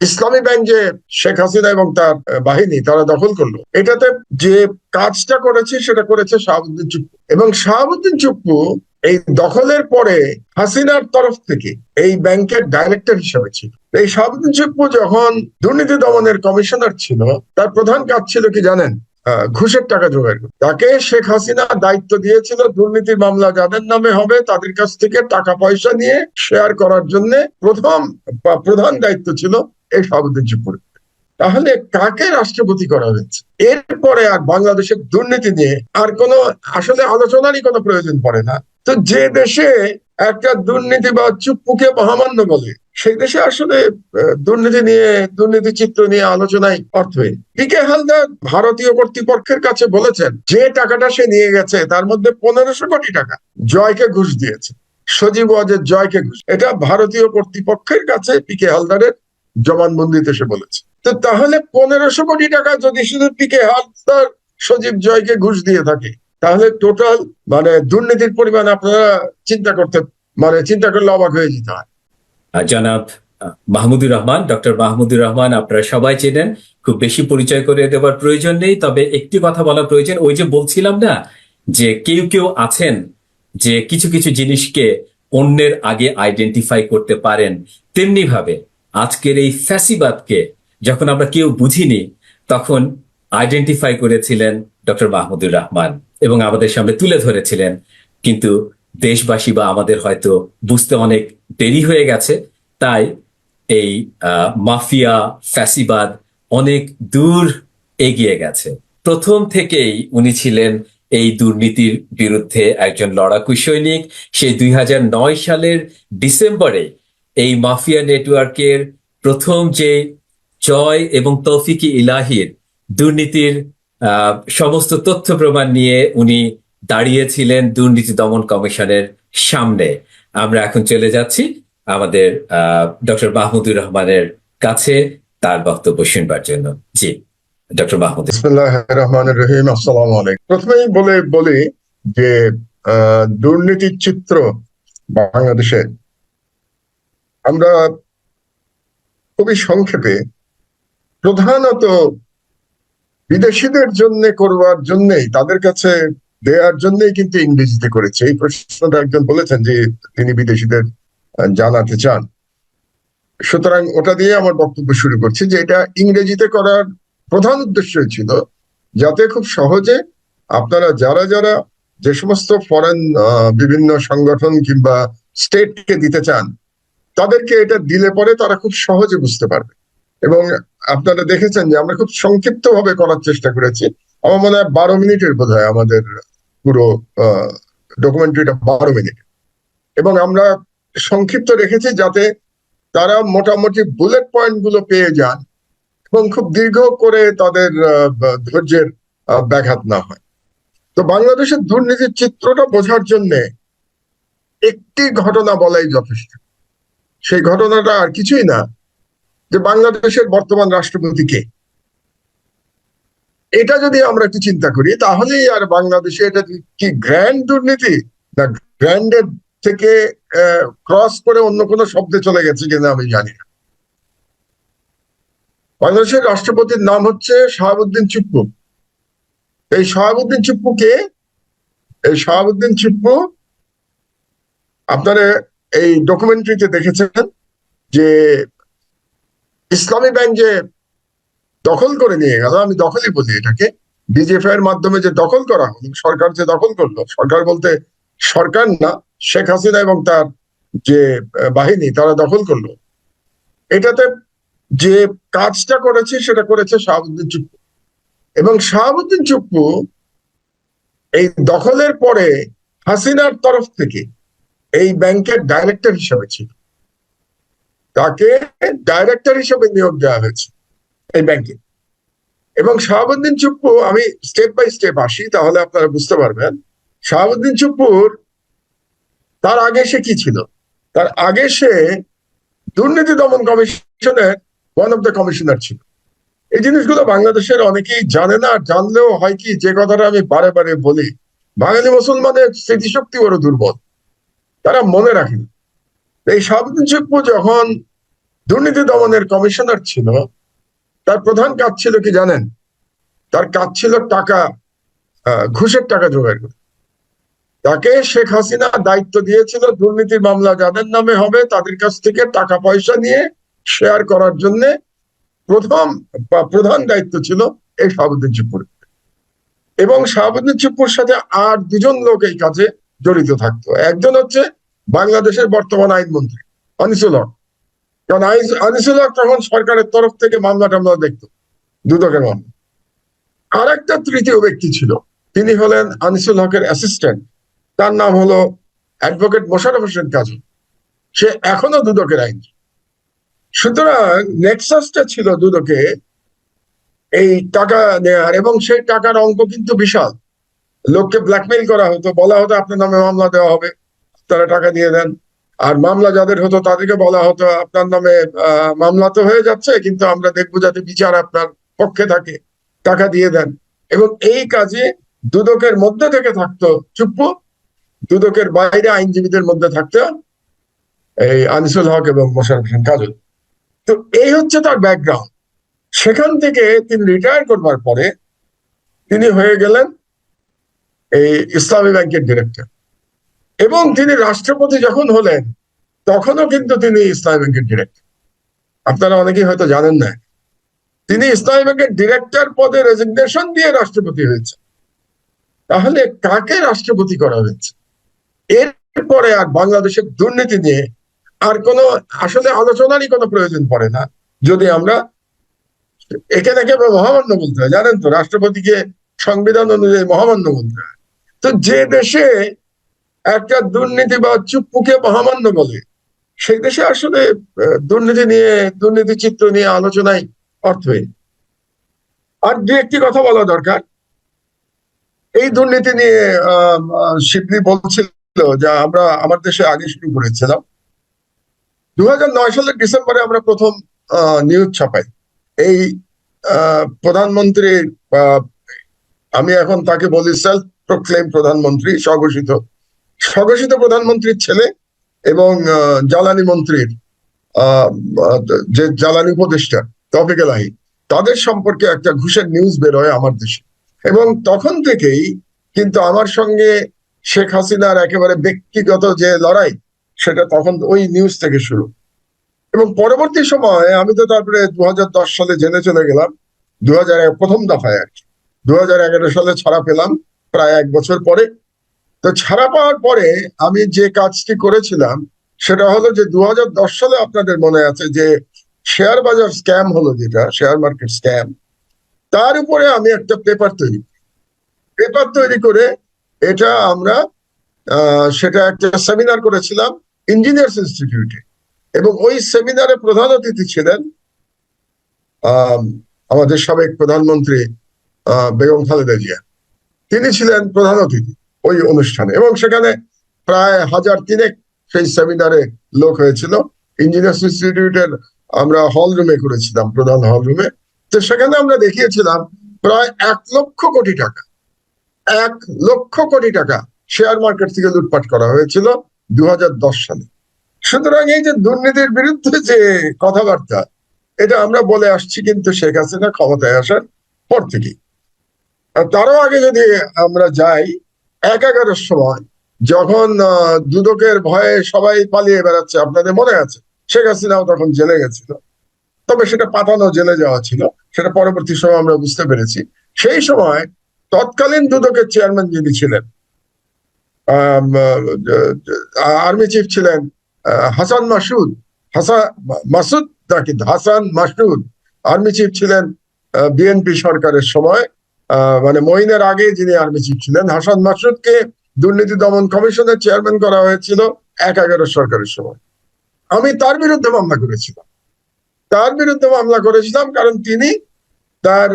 ইসলামী bank যে শেখ হাসিনা এবং তার বাহিনী তারা দখল করল। এটাতে যে কাজটা করেছে সেটা করেছে শাহাবুদ্দিন চুপ্পু। এবং শাহাবুদ্দিন চুপ্পু এই দখলের পরে হাসিনার তরফ থেকে এই ব্যাংকের ডাইরেক্টর হিসেবে ছিল। এই শাহাবুদ্দিন চুপ্পু যখন দুর্নীতি দমনের কমিশনার ছিল, তার প্রধান কাজ ছিল কি জানেন? ঘুষের টাকা জোগাড় করা। তাকে শেখ হাসিনা দায়িত্ব দিয়েছিল দুর্নীতির মামলা যাদের নামে হবে তাদের কাছ থেকে টাকা পয়সা নিয়ে শেয়ার করার জন্য প্রথম প্রধান দায়িত্ব ছিল এই শাহাবুদ্দিন চুপ্পুর তাহলে কাকে রাষ্ট্রপতি করা হয়েছে? এরপরে আর বাংলাদেশের দুর্নীতি নিয়ে আর কোনো আসলে আলোচনারই কোনো প্রয়োজন পড়ে না। তো যে দেশে একটা দুর্নীতি বা চুপ্পুকে মহামান্য বলে, সেই দেশে আসলে দুর্নীতি নিয়ে, দুর্নীতি চিত্র নিয়ে আলোচনায় অর্থহীন পিকে হালদার ভারতীয় কর্তৃপক্ষের কাছে বলেছেন, যে টাকাটা সে নিয়ে গেছে, তার মধ্যে পনেরোশো কোটি টাকা জয়কে ঘুষ দিয়েছে। সজীব ওয়াজের জয়কে ঘুষ। এটা ভারতীয় কর্তৃপক্ষের কাছে পিকে হালদারের জবানবন্দিতে সে বলেছে। তো তাহলে পনেরোশো কোটি টাকা যদি শুধু পিকে হালদার সজীব জয়কে ঘুষ দিয়ে থাকে, তাহলে টোটাল মানে দুর্নীতির পরিমাণ আপনারা চিন্তা করতে মানে চিন্তা করলে অবাক হয়ে যেতে হয়। জনাব মাহমুদুর রহমান, ডক্টর মাহমুদুর রহমান আপনারা সবাই চেনেন। খুব বেশি পরিচয় করে দেওয়ার প্রয়োজন নেই, তবে একটি কথা বলা প্রয়োজন, ওই যে বলছিলাম না, যে কেউ কেউ আছেন যে কিছু কিছু জিনিসকে অন্যের আগে আইডেন্টিফাই করতে পারেন তেমনি ভাবে আজকের এই ফ্যাসিবাদকে যখন আমরা কেউ বুঝিনি, তখন আইডেন্টিফাই করেছিলেন ডক্টর মাহমুদুর রহমান এবং আমাদের সামনে তুলে ধরেছিলেন। কিন্তু দেশবাসী বা আমাদের হয়তো বুঝতে অনেক দেরি হয়ে গেছে। তাই এই মাফিয়া, ফ্যাসিবাদ অনেক দূর এগিয়ে গেছে। প্রথম থেকেই উনি ছিলেন এই দুর্নীতির বিরুদ্ধে একজন লড়াকু সৈনিক। সেই দুই হাজার নয় সালের ডিসেম্বরে এই মাফিয়া নেটওয়ার্কের প্রথম যে জয় এবং তৌফিকি ইলাহির দুর্নীতির সমস্ত তথ্য প্রমাণ নিয়ে উনি দাঁড়িয়েছিলেন দুর্নীতি দমন কমিশনের সামনে। আমরা এখন চলে যাচ্ছি আমাদের ডক্টর মাহমুদুর রহমানের কাছে তার বক্তব্য শুনবার জন্য। জি, ডক্টর মাহমুদ রহমান রহিম, আসসালাম প্রথমেই বলে, বলি যে দুর্নীতির চিত্র বাংলাদেশে আমরা খুবই সংক্ষেপে প্রধানত বিদেশিদের জন্য করবার জন্যই, তাদের কাছে দেওয়ার জন্যই কিন্তু ইংরেজিতে করেছে। এই প্রশ্নটা একজন বলেছেন যে তিনি বিদেশিদের জানাতে চান। সুতরাং ওটা দিয়ে আমার বক্তব্য শুরু করছি যে এটা ইংরেজিতে করার প্রধান উদ্দেশ্য ছিল যাতে খুব সহজে আপনারা যারা যারা যে সমস্ত ফরেন বিভিন্ন সংগঠন কিংবা স্টেটকে দিতে চান তাদেরকে এটা দিলে পরে তারা খুব সহজে বুঝতে পারবে। এবং আপনারা দেখেছেন যে আমরা খুব সংক্ষিপ্ত ভাবে করার চেষ্টা করেছি। আমার মনে হয় বারো মিনিটের বোধ হয় আমাদের পুরো ডকুমেন্টারিটা বারো মিনিট। এবং আমরা সংক্ষিপ্ত রেখেছি যাতে তারা মোটামুটি বুলেট পয়েন্টগুলো পেয়ে যান এবং খুব দীর্ঘ করে তাদের ধৈর্যের ব্যাঘাত না হয়। তো বাংলাদেশের দুর্নীতির চিত্রটা বোঝার জন্যে একটি ঘটনা বলাই যথেষ্ট। সেই ঘটনাটা আর কিছুই না যে বাংলাদেশের বর্তমান রাষ্ট্রপতি কে। এটা যদি আমরা একটু চিন্তা করি, তাহলেই আর বাংলাদেশে এটা কি গ্র্যান্ড দুর্নীতি? না গ্র্যান্ডের থেকে ক্রস করে অন্য কোনো শব্দে চলে গেছে কিনা আমি জানি না। বাংলাদেশের রাষ্ট্রপতির নাম হচ্ছে শাহাবুদ্দিন চুপ্পু। এই শাহাবুদ্দিন চুপ্পু কে এই শাহাবুদ্দিন চুপ্পু আপনারা এই ডকুমেন্টারিতে দেখেছেন যে ইসলামী ব্যাংক যে দখল করে নিয়ে গেল, আমি দখলই বলি এটাকে ডিজিএফআই এর মাধ্যমে যে দখল করা হলো, সরকার যে দখল করল, সরকার বলতে সরকার না, শেখ হাসিনা এবং তার যে বাহিনী, তারা দখল করল। এটাতে যে কাজটা করেছে, সেটা করেছে শাহাবুদ্দিন চুপ্পু। এবং শাহাবুদ্দিন চুপ্পু এই দখলের পরে হাসিনার তরফ থেকে এই ব্যাংকের ডাইরেক্টর হিসেবে ছিল। তাকে ডাইরেক্টর হিসেবে নিয়োগ দেওয়া হয়েছে এই ব্যাংকে। এবং শাহাবুদ্দিন চুপ্পু, আমি স্টেপ বাই স্টেপ আসি, তাহলে আপনারা বুঝতে পারবেন। শাহাবুদ্দিন চুপ্পুর, তার আগে সে কি ছিল? তার আগে সে দুর্নীতি দমন কমিশনের ওয়ান অফ দ্য কমিশনার ছিল। এই জিনিসগুলো বাংলাদেশের অনেকেই জানে না, জানলেও হয় কি, যে কথাটা আমি বারে বারে বলি, বাঙালি মুসলমানের স্মৃতিশক্তি বড় দুর্বল। তারা মনে রাখেন। এই চুপ্পু যখন দুর্নীতি দমনের কমিশনার ছিল, তার প্রধান কাজ ছিল কি জানেন? তার কাজ ছিল টাকা ঘুষের টাকা জোগাড় করা। তাকে শেখ হাসিনা দায়িত্ব দিয়েছিল দুর্নীতির মামলা যাদের নামে হবে তাদের কাছ থেকে টাকা পয়সা নিয়ে শেয়ার করার জন্য প্রথম প্রধান দায়িত্ব ছিল এই শাহাবুদ্দিন এবং শাহাবুদ্দিন চুপ্পুর সাথে আর দুজন লোক এই কাজে জড়িত থাকতো। একজন হচ্ছে বাংলাদেশের বর্তমান আইনমন্ত্রী, আনিসুল হক। কারণ আনিসুল হক তখন সরকারের তরফ থেকে মামলা টামলা দেখতো, দুদকের মামলা। আর একটা তৃতীয় ব্যক্তি ছিল, তিনি হলেন আনিসুল হকের অ্যাসিস্ট্যান্ট। তার নাম হলো অ্যাডভোকেট মোশারফ হোসেন কাজী সে এখনও দুদকের আইন সুতরাং নেক্সাসটা ছিল দুদকে এই টাকা নেয়ার, এবং সেই টাকার অঙ্ক কিন্তু বিশাল। লোককে ব্ল্যাকমেইল করা হতো, বলা হতো আপনার নামে মামলা দেওয়া হবে। তারা টাকা দিয়ে দেন। আর মামলা যাদের হতো তাদেরকে বলা হতো, আপনার নামে মামলা তো হয়ে যাচ্ছে, কিন্তু আমরা দেখব যাতে বিচার আপনার পক্ষে থাকে। টাকা দিয়ে দেন। এবং এই কাজে দুদকের মধ্যে থেকে থাকতো চুপ্পু দুদকের বাইরে আইনজীবীদের মধ্যে থাকতো এই আনিসুল হক এবং মোশারফ হোসেন কাজল। তো এই হচ্ছে তার ব্যাকগ্রাউন্ড সেখান থেকে তিনি রিটায়ার করবার পরে তিনি হয়ে গেলেন এই ইসলামী ব্যাংকের ডিরেক্টর এবং তিনি রাষ্ট্রপতি যখন হলেন, তখনও কিন্তু তিনি ইসলামী ব্যাংকের ডিরেক্টর আপনারা অনেকেই হয়তো জানেন না, তিনি ইসলামী ব্যাংকের ডিরেক্টর পদে রেজিগনেশন দিয়ে রাষ্ট্রপতি হয়েছে তাহলে কাকে রাষ্ট্রপতি করা হয়েছে? এরপরে আর বাংলাদেশের দুর্নীতি নিয়ে আর কোনো আসলে আলোচনারই কোনো প্রয়োজন পড়ে না, যদি আমরা একে কেবল মহামান্য বলতে হয়। জানেন তো, রাষ্ট্রপতিকে সংবিধান অনুযায়ী মহামান্য বলতে হয়। তো যে দেশে একটা দুর্নীতি বা চুপ্পুকে মহামান্য বলে। সেই দেশে আসলে দুর্নীতি নিয়ে, দুর্নীতি চিত্র নিয়ে আলোচনায় অর্থহীন। আর দু একটি কথা বলা দরকার। এই দুর্নীতি নিয়ে শিবলি বলছিল যে আমরা আমার দেশে আগে শুরু করেছিলাম। দু সালের ডিসেম্বরে আমরা প্রথম নিউজ ছাপাই। এই প্রধানমন্ত্রীর আমি এখন তাকে বলি সেলফ প্রক্লেম প্রধানমন্ত্রী, স্বঘোষিত স্বঘোষিত প্রধানমন্ত্রীর ছেলে এবং জ্বালানি মন্ত্রীর যে জ্বালানি উপদেষ্টা, তফিক এলাহি, তাদের সম্পর্কে একটা ঘুষের নিউজ বেরোয় আমার দেশে। এবং তখন থেকেই কিন্তু আমার সঙ্গে শেখ হাসিনার একেবারে ব্যক্তিগত যে লড়াই, সেটা তখন ওই নিউজ থেকে শুরু। এবং পরবর্তী সময়ে আমি তো তারপরে দু হাজার দশ সালে জেনে চলে গেলাম দু প্রথম দফায় আর কি। দু সালে ছাড়া পেলাম, প্রায় এক বছর পরে তো ছাড়া পাওয়ার পরে আমি যে কাজটি করেছিলাম সেটা হলো যে দু হাজার দশ সালে আপনাদের মনে আছে যে শেয়ার বাজার স্ক্যাম হলো যেটা শেয়ার মার্কেট স্ক্যাম তার উপরে আমি একটা পেপার তৈরি পেপার তৈরি করে এটা আমরা সেটা একটা সেমিনার করেছিলাম ইঞ্জিনিয়ার্স ইনস্টিটিউটে। এবং ওই সেমিনারে প্রধান অতিথি ছিলেন আম, আমাদের সাবেক প্রধানমন্ত্রী বেগম খালেদা জিয়া। তিনি ছিলেন প্রধান অতিথি। ওই অনুষ্ঠানে। এবং সেখানে প্রায় হাজার তিনেক সেই সেমিনারে লোক হয়েছিল। ইঞ্জিনিয়ার্স ইনস্টিটিউটের আমরা হল রুমে করেছিলাম, প্রধান হল রুমে তো সেখানে আমরা দেখিয়েছিলাম প্রায় এক লক্ষ কোটি টাকা। এক লক্ষ কোটি টাকা শেয়ার মার্কেট থেকে লুটপাট করা হয়েছিল দু হাজার দশ সালে। সুতরাং এই যে দুর্নীতির বিরুদ্ধে যে কথাবার্তা, এটা আমরা বলে আসছি কিন্তু শেখ হাসিনা ক্ষমতায় আসার পর থেকেই। তারও আগে যদি আমরা যাই এক এগারোর সময় যখন দুদকের ভয়ে সবাই পালিয়ে বেড়াচ্ছে, আপনাদের মনে আছে? শেখ হাসিনাও তখন জেলে গেছিল। তবে সেটা পাতানো জেলে যাওয়া ছিল, সেটা পরবর্তী সময় আমরা বুঝতে পেরেছি। সেই সময় তৎকালীন দুদকের চেয়ারম্যান যিনি ছিলেন আর্মি চিফ ছিলেন হাসান মাসুদ হাসান মাসুদ না কিন্তু হাসান মাসুদ, আর্মি চিফ ছিলেন বিএনপি সরকারের সময়। মানে মইনের আগে যিনি আর্মি চিফ ছিলেন, হাসান মাসুদকে দুর্নীতি দমন কমিশনের চেয়ারম্যান করা হয়েছিল এক এগারো সরকারের সময়। আমি তার বিরুদ্ধে মামলা করেছিলাম। তার বিরুদ্ধে মামলা করেছিলাম কারণ তিনি তার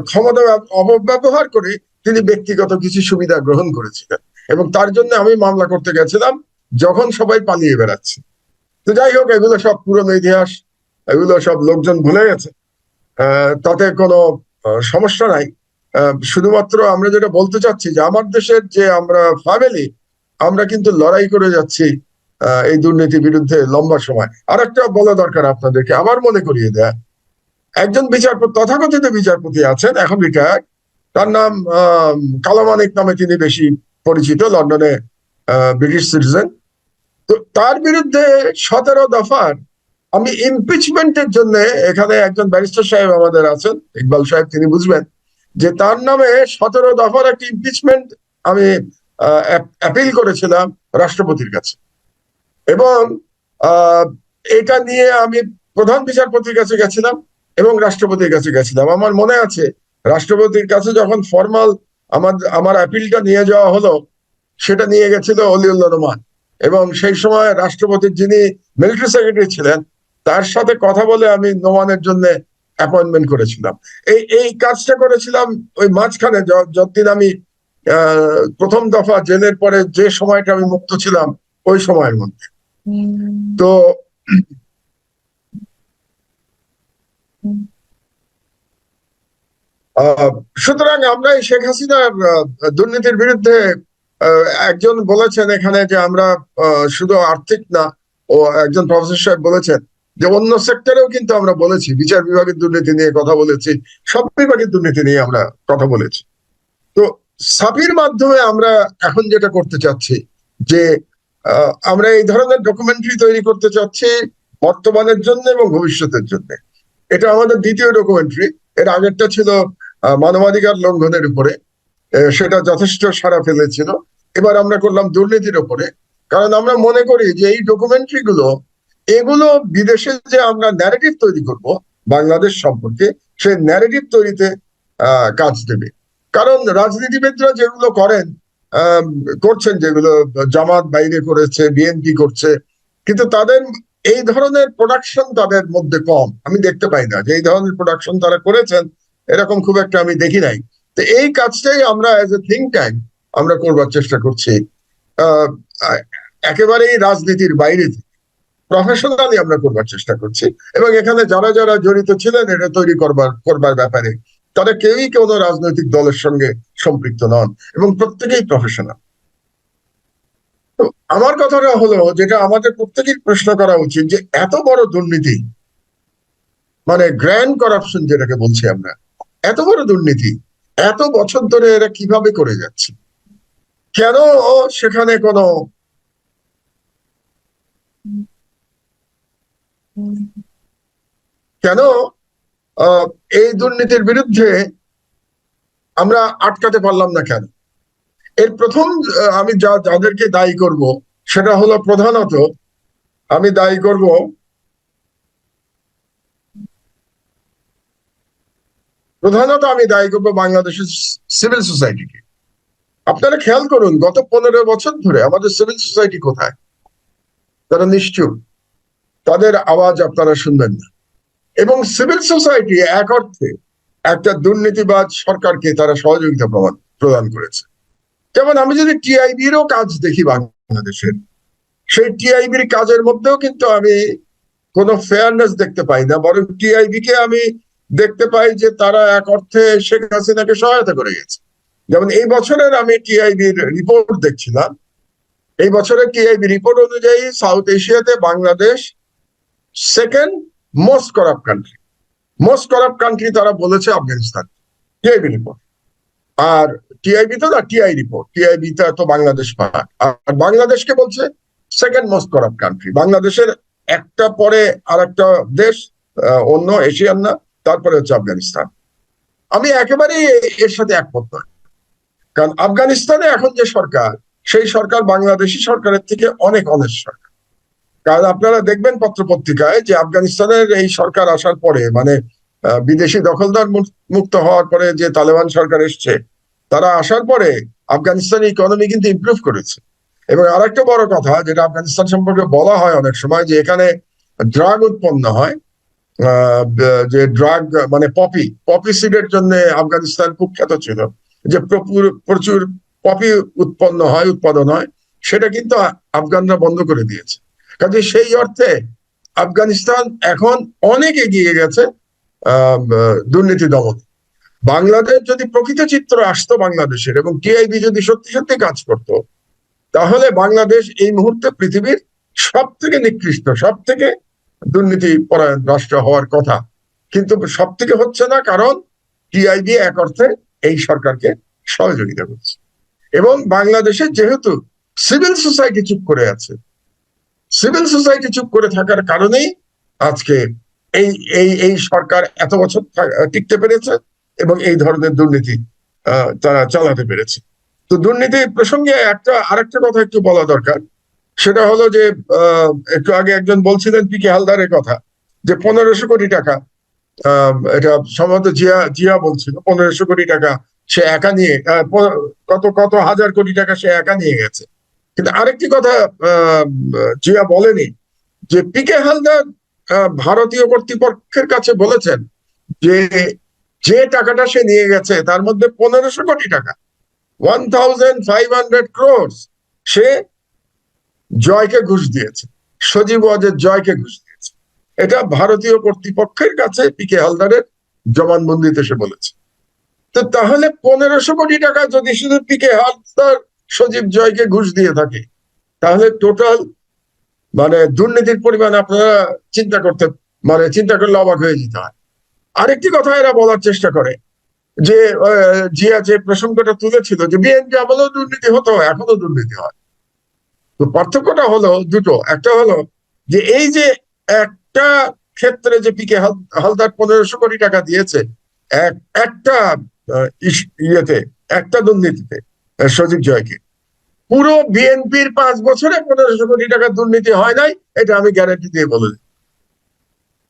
ক্ষমতা ব্যব- অপব্যবহার করে তিনি ব্যক্তিগত কিছু সুবিধা গ্রহণ করেছিলেন এবং তার জন্য আমি মামলা করতে গেছিলাম যখন সবাই পালিয়ে বেড়াচ্ছে। তো যাই হোক, এগুলো সব পুরনো ইতিহাস, এগুলো সব লোকজন ভুলে গেছে। তাতে কোনো সমস্যা নাই। শুধুমাত্র আমরা যেটা বলতে চাচ্ছি যে আমার দেশের যে আমরা ফ্যামিলি আমরা কিন্তু লড়াই করে যাচ্ছি এই দুর্নীতির বিরুদ্ধে লম্বা সময়। আর একটা বলা দরকার আপনাদেরকে, আবার মনে করিয়ে দেয়। একজন বিচারপতি, তথাকথিত বিচারপতি আছেন এখন রিটায়ার তার নাম কালামানিক নামে তিনি বেশি পরিচিত, লন্ডনে ব্রিটিশ সিটিজেন তো তার বিরুদ্ধে সতেরো দফার আমি ইমপিচমেন্টের জন্য এখানে একজন ব্যারিস্টার সাহেব আমাদের আছেন, ইকবাল সাহেব, তিনি বুঝবেন। যে তার নামে সতেরো দফার একটি ইমপিচমেন্ট আমি অ্যাপিল করেছিলাম রাষ্ট্রপতির কাছে। এবং এটা নিয়ে আমি প্রধান বিচারপতির কাছে গেছিলাম এবং রাষ্ট্রপতির কাছে গেছিলাম। আমার মনে আছে, রাষ্ট্রপতির কাছে যখন ফর্মাল আমার আমার অ্যাপিলটা নিয়ে যাওয়া হলো, সেটা নিয়ে গেছিল অলিউল্লাহ রহমান। এবং সেই সময় রাষ্ট্রপতির যিনি মিলিটারি সেক্রেটারি ছিলেন, তার সাথে কথা বলে আমি নোমানের জন্য অ্যাপয়েন্টমেন্ট করেছিলাম। এই এই কাজটা করেছিলাম ওই মাঝখানে যতদিন আমি প্রথম দফা জেলের পরে যে সময়টা আমি মুক্ত ছিলাম ওই সময়ের মধ্যে। তো আহ, সুতরাং আমরা এই শেখ হাসিনার দুর্নীতির বিরুদ্ধে একজন বলেছেন এখানে যে আমরা শুধু আর্থিক না ও একজন প্রফেসর সাহেব বলেছেন যে অন্য সেক্টরেও কিন্তু আমরা বলেছি, বিচার বিভাগের দুর্নীতি নিয়ে কথা বলেছি, সব বিভাগের দুর্নীতি নিয়ে আমরা কথা বলেছি। তো সাপির মাধ্যমে আমরা এখন যেটা করতে চাচ্ছি, যে আমরা এই ধরনের ডকুমেন্টারি তৈরি করতে চাচ্ছি বর্তমানের জন্য এবং ভবিষ্যতের জন্য। এটা আমাদের দ্বিতীয় ডকুমেন্টারি এর আগেরটা ছিল মানবাধিকার লঙ্ঘনের উপরে সেটা যথেষ্ট সাড়া ফেলেছিল। এবার আমরা করলাম দুর্নীতির উপরে। কারণ আমরা মনে করি যে এই ডকুমেন্টারি গুলো এগুলো বিদেশে যে আমরা ন্যারেটিভ তৈরি করব, বাংলাদেশ সম্পর্কে সেই ন্যারেটিভ তৈরিতে কাজ দেবে। কারণ রাজনীতিবিদরা যেগুলো করেন করছেন যেগুলো, জামাত বাইরে করেছে বিএনপি করছে, কিন্তু তাদের এই ধরনের প্রোডাকশন তাদের মধ্যে কম। আমি দেখতে পাই না যে এই ধরনের প্রোডাকশন তারা করেছেন, এরকম খুব একটা আমি দেখি নাই। তো এই কাজটাই আমরা এজ এ থিঙ্ক ট্যাঙ্ক আমরা করবার চেষ্টা করছি। একেবারেই রাজনীতির বাইরে প্রফেশনালি আমরা করবার চেষ্টা করছি। এবং এখানে যারা যারা জড়িত ছিলেন, এটা তৈরি করবার করবার ব্যাপারে, তারা কেউই কোনো রাজনৈতিক দলের সঙ্গে সম্পৃক্ত নন এবং প্রত্যেকেই প্রফেশনাল আমার কথাটা হলো যেটা আমাদের প্রত্যেকের প্রশ্ন করা উচিত যে এত বড় দুর্নীতি মানে গ্র্যান্ড করাপশন যেটাকে বলছি আমরা, এত বড় দুর্নীতি, এত বছর ধরে এরা কীভাবে করে যাচ্ছে? কেন সেখানে কোনো কেন? এই দুর্নীতির বিরুদ্ধে আমরা আটকাতে পারলাম না কেন? এর প্রথম আমি যা, যাদেরকে দায়ী করব, সেটা হলো প্রধানত আমি দায়ী করব প্রধানত আমি দায়ী করব বাংলাদেশের সিভিল সোসাইটিকে আপনারা খেয়াল করুন, গত পনেরো বছর ধরে আমাদের সিভিল সোসাইটি কোথায়? তারা নিশ্চুপ। তাদের আওয়াজ আপনারা শুনবেন না। এবং সিভিল সোসাইটি এক অর্থে একটা দুর্নীতিবাজ সরকারকে তারা সহযোগিতা প্রমাণ, প্রদান করেছে। যেমন আমি যদি টিআইবিরও কাজ দেখি বাংলাদেশের, সেই টিআইবির কাজের মধ্যেও কিন্তু আমি কোনো ফেয়ারনেস দেখতে পাই না, বরং টিআইবি কে আমি দেখতে পাই যে তারা এক অর্থে শেখ হাসিনাকে সহায়তা করে গেছে। যেমন এই বছরের আমি টিআইবির রিপোর্ট দেখছিলাম। এই বছরের টিআইবি রিপোর্ট অনুযায়ী সাউথ এশিয়াতে Bangladesh second most corrupt country most corrupt country তারা বলেছে আফগানিস্তান। টিআইবি রিপোর্ট আর টিআইবি তো না টিআই রিপোর্ট টিআইবি তে তো বাংলাদেশ পাক। আর বাংলাদেশকে বলছে সেকেন্ড মোস্ট করাপ্ট কান্ট্রি বাংলাদেশের একটা পরে আর একটা দেশ অন্য এশিয়ান না, তারপরে হচ্ছে আফগানিস্তান। আমি একেবারেই এর সাথে একমত নয় কারণ আফগানিস্তানে এখন যে সরকার, সেই সরকার বাংলাদেশি সরকারের থেকে অনেক অনেক সরকার। কারণ আপনারা দেখবেন পত্রপত্রিকায় যে আফগানিস্তানের এই সরকার আসার পরে মানে বিদেশি দখলদার মুক- মুক্ত হওয়ার পরে যে তালেবান সরকার এসছে, তারা আসার পরে আফগানিস্তানের ইকোনমি কিন্তু ইমপ্রুভ করেছে। এবং আরেকটা বড় কথা, যেটা আফগানিস্তান সম্পর্কে বলা হয় অনেক সময়, যে এখানে ড্রাগ উৎপন্ন হয় যে ড্রাগ মানে পপি পপি সিডের জন্য আফগানিস্তান কুখ্যাত ছিল। যে প্রচুর পপি উৎপন্ন হয়, উৎপাদন হয়, সেটা কিন্তু আফগানরা বন্ধ করে দিয়েছে। কাজে সেই অর্থে আফগানিস্তান এখন অনেক এগিয়ে গেছে দুর্নীতি দমন। বাংলাদেশ যদি প্রকৃত চিত্র আসতো বাংলাদেশের এবং টিআইবি যদি সত্যি সত্যি কাজ করতো, তাহলে বাংলাদেশ এই মুহূর্তে পৃথিবীর সব থেকে নিকৃষ্ট সব থেকে দুর্নীতি পরায়ণ রাষ্ট্র হওয়ার কথা। কিন্তু সব থেকে হচ্ছে না, কারণ টিআইবি এক অর্থে এই সরকারকে সহযোগিতা করছে। এবং বাংলাদেশে যেহেতু সিভিল সোসাইটি চুপ করে আছে সিভিল সোসাইটি চুপ করে থাকার কারণেই আজকে এই এই এই সরকার এত বছর টিকতে পেরেছে এবং এই ধরনের দুর্নীতি তারা চালাতে পেরেছে। তো দুর্নীতি প্রসঙ্গে একটা, আরেকটা কথা একটু বলা দরকার। সেটা হলো যে একটু আগে একজন বলছিলেন পি কে হালদারের কথা, যে পনেরোশো কোটি টাকা এটা সম্ভবত জিয়া জিয়া বলছিল, পনেরোশো কোটি টাকা সে একা নিয়ে কত কত হাজার কোটি টাকা সে একা নিয়ে গেছে। কিন্তু আরেকটি কথা জিয়া বলেনি যে পি কে হালদার ভারতীয় কর্তৃপক্ষের কাছে বলেছেন যে যে টাকাটা সে নিয়ে গেছে তার মধ্যে পনেরোশো কোটি টাকা one thousand five hundred crores সে জয়কে ঘুষ দিয়েছে, সজীব ওয়াজের জয়কে ঘুষ দিয়েছে। এটা ভারতীয় কর্তৃপক্ষের কাছে পি কে হালদারের জবানবন্দিতে সে বলেছে। তো তাহলে পনেরোশো কোটি টাকা যদি শুধু পি কে হালদার সজীব জয়কে ঘুষ দিয়ে থাকে। তাহলে টোটাল মানে দুর্নীতির পরিমাণ আপনারা চিন্তা করতে মানে চিন্তা করলে অবাক হয়ে যেতে হয়। আরেকটি কথা এরা বলার চেষ্টা করে, যে জিয়া যে প্রসঙ্গটা তুলেছিল যে বিএনপি আমলেও দুর্নীতি হতো এখনও দুর্নীতি হয়। তো পার্থক্যটা হলো দুটো। একটা হলো যে এই যে একটা ক্ষেত্রে যে পিকে হালদার পনেরোশো কোটি টাকা দিয়েছে, এক, একটা ইয়েতে, একটা দুর্নীতিতে সজীব জয়কে। পুরো বিএনপির পাঁচ বছরে পনেরোশো কোটি টাকা দুর্নীতি হয় নাই, এটা আমি গ্যারান্টি দিয়ে বলে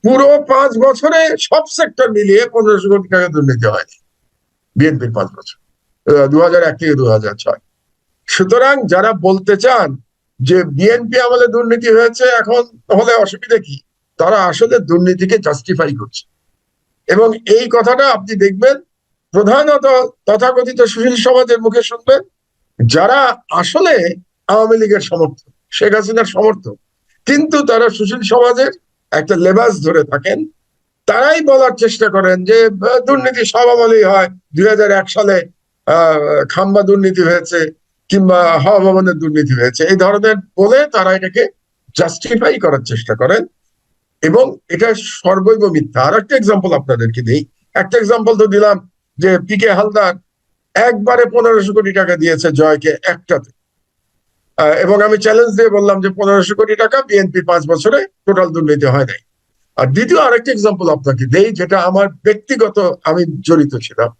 পুরো পাঁচ বছরে সব সেক্টর মিলিয়ে পনেরোশো কোটি টাকা দুর্নীতি হয়নি বিএনপির পাঁচ বছর। দু হাজার এক থেকে দু হাজার ছয়। সুতরাং যারা বলতে চান যে বিএনপি আমলে দুর্নীতি হয়েছে এখন হলে অসুবিধা কি? তারা আসলে দুর্নীতিকে জাস্টিফাই করছে। এবং এই কথাটা আপনি দেখবেন প্রধানত তথাকথিত সুশীল সমাজের মুখে শুনবেন যারা আসলে আওয়ামী লীগের সমর্থক, শেখ হাসিনার সমর্থক, কিন্তু তারা সুশীল সমাজের একটা লেবাস ধরে থাকেন, তারাই বলার চেষ্টা করেন যে দুর্নীতি সব আমলেই হয়, দুই হাজার এক সালে খাম্বা দুর্নীতি হয়েছে, কিংবা হওয়া ভবনের দুর্নীতি হয়েছে, এই ধরনের বলে তারা এটাকে জাস্টিফাই করার চেষ্টা করেন, এবং এটা সর্বৈব মিথ্যা। আর একটা এক্সাম্পল আপনাদেরকে দিই। একটা এক্সাম্পল তো দিলাম যে পি কে হালদার একবারে পনেরোশো কোটি টাকা দিয়েছে জয়কে একটাতে। এবং আমি চ্যালেঞ্জ দিয়ে বললাম যে পনেরোশো কোটি টাকা বিএনপি পাঁচ বছরে টোটাল দুর্নীতি হয় নাই। আর দ্বিতীয় আরেকটা এক্সাম্পল আপনাকে দেই, যেটা আমার ব্যক্তিগত, আমি জড়িত ছিলাম।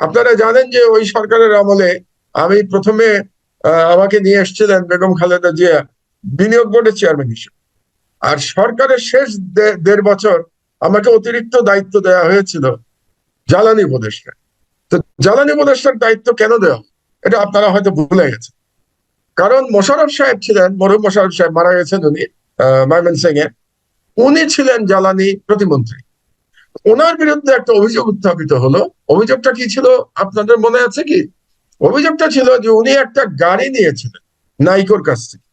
আপনারা জানেন যে ওই সরকারের আমলে আমি প্রথমে আমাকে নিয়ে এসেছিলেন বেগম খালেদা জিয়া বিনিয়োগ বোর্ডের চেয়ারম্যান হিসেবে। আর সরকারের শেষ দেড় বছর আমাকে অতিরিক্ত দায়িত্ব দেওয়া হয়েছিল জ্বালানি উপদেষ্টা। তো জ্বালানি উপদেষ্টার দায়িত্ব কেন দেওয়া এটা আপনারা হয়তো ভুলে গেছেন। কারণ মোশারফ সাহেব ছিলেন, মরহুম মোশাররফ সাহেব মারা গেছেন উনি ময়মনসিং এ উনি ছিলেন জ্বালানি প্রতিমন্ত্রী। ওনার বিরুদ্ধে একটা অভিযোগ উত্থাপিত হলো। অভিযোগটা কি ছিল? আপনাদের মনে আছে কি? অভিযোগটা ছিল যে উনি একটা গাড়ি নিয়েছিলেন, নাইকোর কাছ থেকে।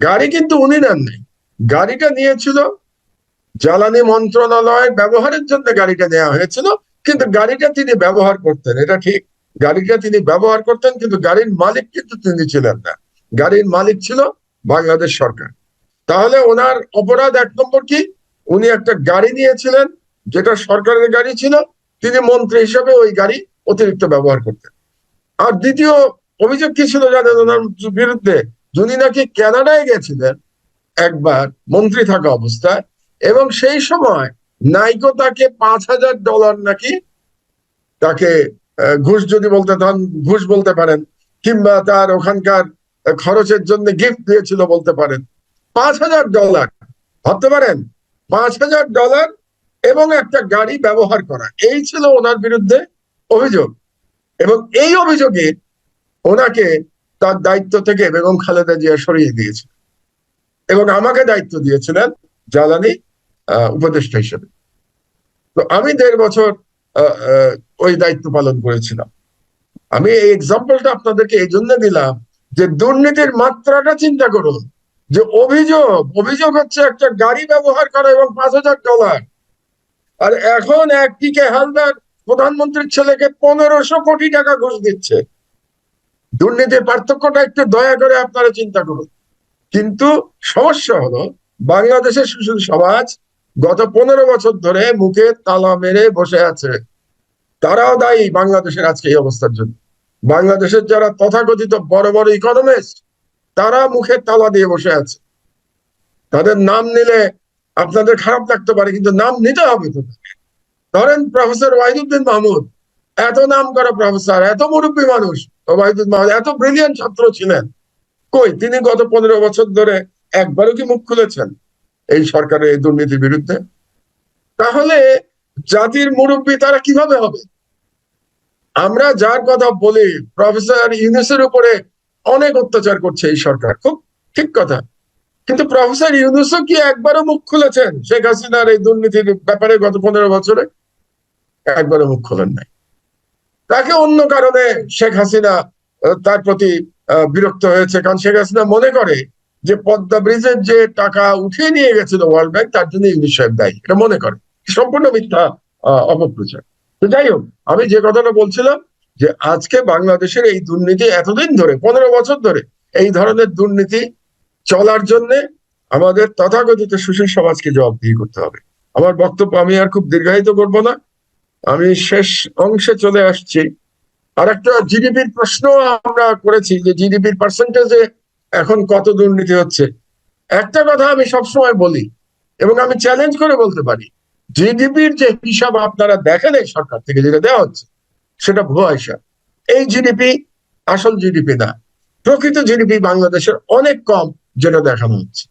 গাড়ি কিন্তু উনি নেন নাই। গাড়িটা নিয়েছিল, জ্বালানি মন্ত্রণালয়ের ব্যবহারের জন্য গাড়িটা নেওয়া হয়েছিল। কিন্তু গাড়িটা তিনি ব্যবহার করতেন, এটা ঠিক। গাড়িটা তিনি ব্যবহার করতেন, কিন্তু গাড়ির মালিক কিন্তু তিনি ছিলেন না। গাড়ির মালিক ছিল বাংলাদেশ সরকার। তাহলে ওনার অপরাধ এক নম্বর কি? উনি একটা গাড়ি নিয়েছিলেন, যেটা সরকারের গাড়ি ছিল, তিনি মন্ত্রী হিসেবে ওই গাড়ি অতিরিক্ত ব্যবহার করতেন। আর দ্বিতীয় অভিযোগ কি ছিল জানেন ওনার বিরুদ্ধে? যিনি নাকি কানাডায় গেছিলেন, একবার মন্ত্রী থাকা অবস্থায়, এবং সেই সময় নাইকো তাকে পাঁচ হাজার ডলার নাকি তাকে ঘুষ যদি বলতে চান, ঘুষ বলতে পারেন, কিংবা তার ওখানকার খরচের জন্য গিফট দিয়েছিল বলতে পারেন। পাঁচ হাজার ডলার, ভাবতে পারেন? পাঁচ হাজার ডলার এবং একটা গাড়ি ব্যবহার করা, এই ছিল ওনার বিরুদ্ধে অভিযোগ। এবং এই অভিযোগে ওনাকে তার দায়িত্ব থেকে বেগম খালেদা জিয়া সরিয়ে দিয়েছে। এবং আমাকে দায়িত্ব দিয়েছিলেন, জ্বালানি উপদেষ্টা হিসেবে। তো আমি দেড় বছর ওই দায়িত্ব পালন করেছিলাম। আমি এই এক্সাম্পলটা আপনাদেরকে এই জন্য দিলাম যে দুর্নীতির মাত্রাটা চিন্তা করুন। যে অভিযোগ অভিযোগ হচ্ছে একটা গাড়ি ব্যবহার করা এবং পাঁচ হাজার ডলার। আর এখন এক পিকে হালদার প্রধানমন্ত্রীর ছেলেকে পনেরোশো কোটি টাকা ঘুষ দিচ্ছে। দুর্নীতির পার্থক্যটা একটু দয়া করে আপনারা চিন্তা করুন। কিন্তু সমস্যা হলো, বাংলাদেশের শিশু সমাজ গত পনেরো বছর ধরে মুখে তালা মেরে বসে আছে। তারাও দায়ী বাংলাদেশের আজকে এই অবস্থার জন্য। বাংলাদেশের যারা তথাকথিত বড় বড় ইকোনমিস্ট তারা মুখে তালা দিয়ে বসে আছে। তাদের নাম নিলে আপনাদের খারাপ লাগতে পারে, কিন্তু নাম নিতে হবে তো। ধরেন প্রফেসর ওয়াহিদুদ্দিন মাহমুদ, এত নাম করা প্রফেসর, এত মুরব্বী মানুষ ওয়াহিদুদ্দিন মাহমুদ, এত ব্রিলিয়ান্ট ছাত্র ছিলেন। কই, তিনি গত পনেরো বছর ধরে একবারও কি মুখ খুলেছেন? এই সরকারের এই দুর্নীতির বিরুদ্ধে, তাহলে জাতির মুরব্বী তারা কীভাবে হবে? আমরা যার কথা বলি প্রফেসর ইউনুসের উপরে অনেক অত্যাচার করছে এই সরকার, খুব ঠিক কথা। কিন্তু প্রফেসর ইউনুসও কি একবারও মুখ খুলেছেন? শেখ হাসিনার এই দুর্নীতির ব্যাপারে গত পনেরো বছরে? একবারও মুখ খোলেন নাই। তাকে অন্য কারণে শেখ হাসিনা তার প্রতি বিরক্ত হয়েছে। কারণ শেখ হাসিনা মনে করে যে পদ্মা ব্রিজের যে টাকা উঠিয়ে নিয়ে গেছিল ওয়ার্ল্ড ব্যাংক, তার জন্য ইউনিস সাহেব দায়ী। এটা মনে করে। সম্পূর্ণ মিথ্যা অপপ্রচার। তো যাই হোক, আমি যে কথাটা বলছিলাম যে আজকে বাংলাদেশের এই দুর্নীতি এতদিন ধরে, পনেরো বছর ধরে, এই ধরনের দুর্নীতি চলার জন্য আমাদের তথাকথিত সুশীল সমাজকে জবাবদিহি করতে হবে। আমার বক্তব্য আমি আর খুব দীর্ঘায়িত করব না। আমি শেষ অংশে চলে আসছি। আর একটা জিডিপির প্রশ্ন আমরা করেছি যে জিডিপির পার্সেন্টেজে এখন কত দুর্নীতি হচ্ছে? একটা কথা আমি সবসময় বলি, এবং আমি চ্যালেঞ্জ করে বলতে পারি জিডিপির যে হিসাব আপনারা দেখেন এই সরকার থেকে যেটা দেওয়া হচ্ছে, সেটা ভুয়া হিসাব। এই জিডিপি আসল জিডিপি না, প্রকৃত জিডিপি বাংলাদেশের অনেক কম যেটা দেখানো হচ্ছে।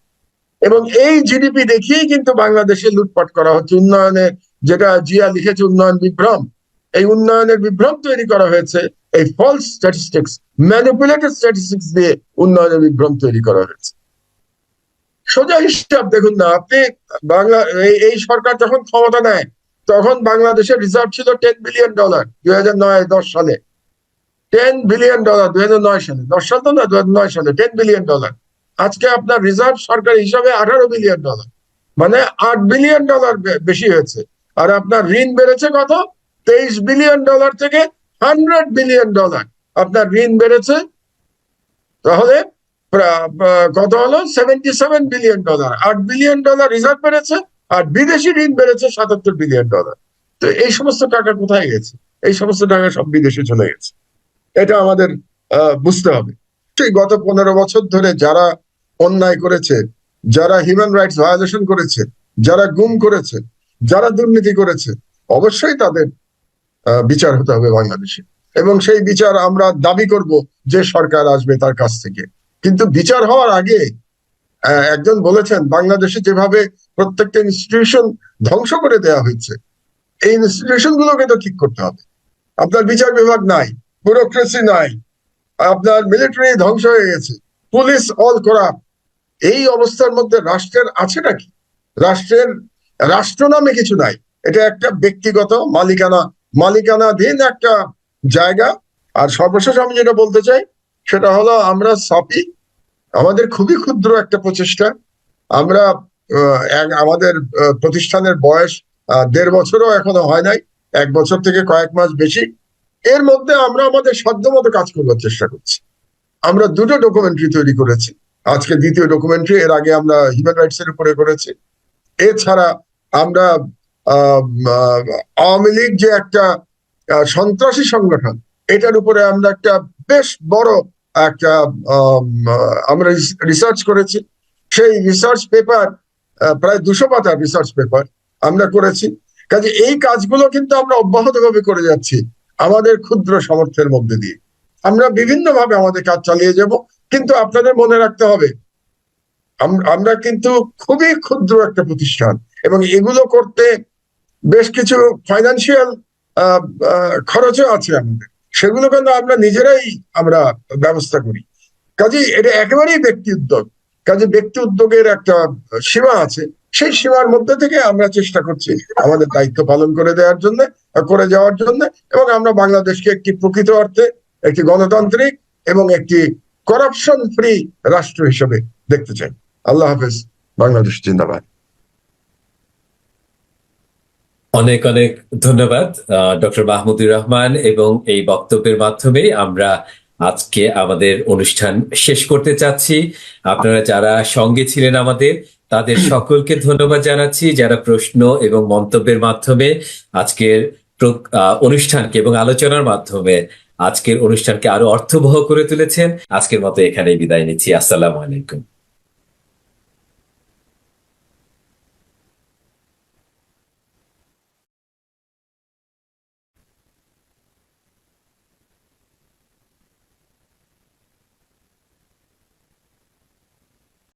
এবং এই জিডিপি দেখিয়েই কিন্তু বাংলাদেশে লুটপাট করা হচ্ছে উন্নয়নের যেটা জিয়া লিখেছে, উন্নয়ন বিভ্রম, এই উন্নয়নের বিভ্রম তৈরি করা হয়েছে, এই ফলস স্ট্যাটিস্টিক্স ম্যানিপুলেটেড স্ট্যাটিস্টিক্স দিয়ে উন্নয়নের বিভ্রম তৈরি করা হয়েছে। সোজা হিসাব দেখুন না, আপনি বাংলা, এই- সরকার যখন ক্ষমতা নেয়, তখন বাংলাদেশের রিজার্ভ ছিল টেন বিলিয়ন ডলার দুই হাজার নয়, দশ সালে। টেন বিলিয়ন ডলার দুই হাজার নয় সালে, দশ সাল তো না দু হাজার নয় সালে টেন বিলিয়ন ডলার আজকে আপনার রিজার্ভ সরকার হিসাবে আঠারো বিলিয়ন ডলার মানে আট বিলিয়ন ডলার বেশি হয়েছে। আর আপনার ঋণ বেড়েছে কত? তেইশ বিলিয়ন ডলার থেকে হান্ড্রেড বিলিয়ন ডলার আপনার ঋণ বেড়েছে, তাহলে কত হলো? সেভেন্টি সেভেন বিলিয়ন ডলার আট বিলিয়ন ডলার রিজার্ভ বেড়েছে, আর বিদেশি ঋণ বেড়েছে সাতাত্তর বিলিয়ন ডলার তো এই সমস্ত টাকা কোথায় গেছে? এই সমস্ত টাকা সব বিদেশে চলে গেছে। এটা আমাদের বুঝতে হবে। গত পনেরো বছর ধরে যারা অন্যায় করেছে, যারা হিউম্যান রাইটস ভায়োলেশন করেছে, যারা গুম করেছে, যারা দুর্নীতি করেছে, অবশ্যই তাদের বিচার হতে হবে বাংলাদেশে। এবং সেই বিচার আমরা দাবি করব যে সরকার আসবে তার কাছ থেকে। কিন্তু বিচার হওয়ার আগে একজন বলেছেন, বাংলাদেশে যেভাবে প্রত্যেকটা ইনস্টিটিউশন ধ্বংস করে দেওয়া হয়েছে, এই ইনস্টিটিউশন গুলোকে তো ঠিক করতে হবে। আপনার বিচার বিভাগ নাই ব্যুরোক্রেসি নাই, আপনার মিলিটারি ধ্বংস হয়ে গেছে পুলিশ অল করা এই অবস্থার মধ্যে রাষ্ট্রের আছে নাকি? রাষ্ট্রের, রাষ্ট্র নামে কিছু নাই। এটা একটা ব্যক্তিগত মালিকানা, মালিকানাধীন একটা জায়গা। আর সর্বশেষ আমি যেটা বলতে চাই, সেটা হলো আমরা সাপি আমাদের খুবই ক্ষুদ্র একটা প্রচেষ্টা। আমরা আমাদের প্রতিষ্ঠানের বয়স দেড় বছরও এখনও হয় নাই, এক বছর থেকে কয়েক মাস বেশি। এর মধ্যে আমরা আমাদের সাধ্যমতো কাজ করবার চেষ্টা করছি। আমরা দুটো ডকুমেন্টারি তৈরি করেছি। আজকে দ্বিতীয় ডকুমেন্টারি এর আগে আমরা হিউম্যান রাইটস এর উপরে করেছি। এছাড়া আমরা আওয়ামী লীগ যে একটা সন্ত্রাসী সংগঠন। এটার উপরে আমরা একটা বেশ বড় একটা আমরা রিসার্চ করেছি। সেই রিসার্চ পেপার প্রায় দুশো পাতার রিসার্চ পেপার আমরা করেছি। কাজে এই কাজগুলো কিন্তু আমরা অব্যাহতভাবে করে যাচ্ছি আমাদের ক্ষুদ্র সামর্থ্যের মধ্যে দিয়ে। আমরা বিভিন্নভাবে আমাদের কাজ চালিয়ে যাব, কিন্তু আপনাদের মনে রাখতে হবে, আম- আমরা কিন্তু খুবই ক্ষুদ্র একটা প্রতিষ্ঠান এবং এগুলো করতে বেশ কিছু ফাইন্যান্সিয়াল খরচও আছে আমাদের। সেগুলো কিন্তু আমরা নিজেরাই আমরা ব্যবস্থা করি। কাজেই এটা একেবারেই ব্যক্তি উদ্যোগ। কাজে ব্যক্তি উদ্যোগের একটা সীমা আছে। সেই সীমার মধ্যে থেকে আমরা চেষ্টা করছি আমাদের দায়িত্ব পালন করে দেওয়ার জন্য, করে যাওয়ার জন্য এবং আমরা বাংলাদেশকে একটি প্রকৃত অর্থে একটি গণতান্ত্রিক এবং একটি করাপশন ফ্রি রাষ্ট্র হিসেবে দেখতে চাই। আল্লাহ হাফেজ। বাংলাদেশ জিন্দাবাদ। অনেক অনেক ধন্যবাদ ডক্টর মাহমুদুর রহমান, এবং এই বক্তব্যের মাধ্যমে আমরা আজকে আমাদের অনুষ্ঠান শেষ করতে চাচ্ছি। আপনারা যারা সঙ্গে ছিলেন আমাদের, তাদের সকলকে ধন্যবাদ জানাচ্ছি। যারা প্রশ্ন এবং মন্তব্যের মাধ্যমে আজকের অনুষ্ঠানকে এবং আলোচনার মাধ্যমে আজকের অনুষ্ঠানকে আরও অর্থবহ করে তুলেছেন, আজকের মতো এখানেই বিদায় নিচ্ছি। আসসালামু আলাইকুম।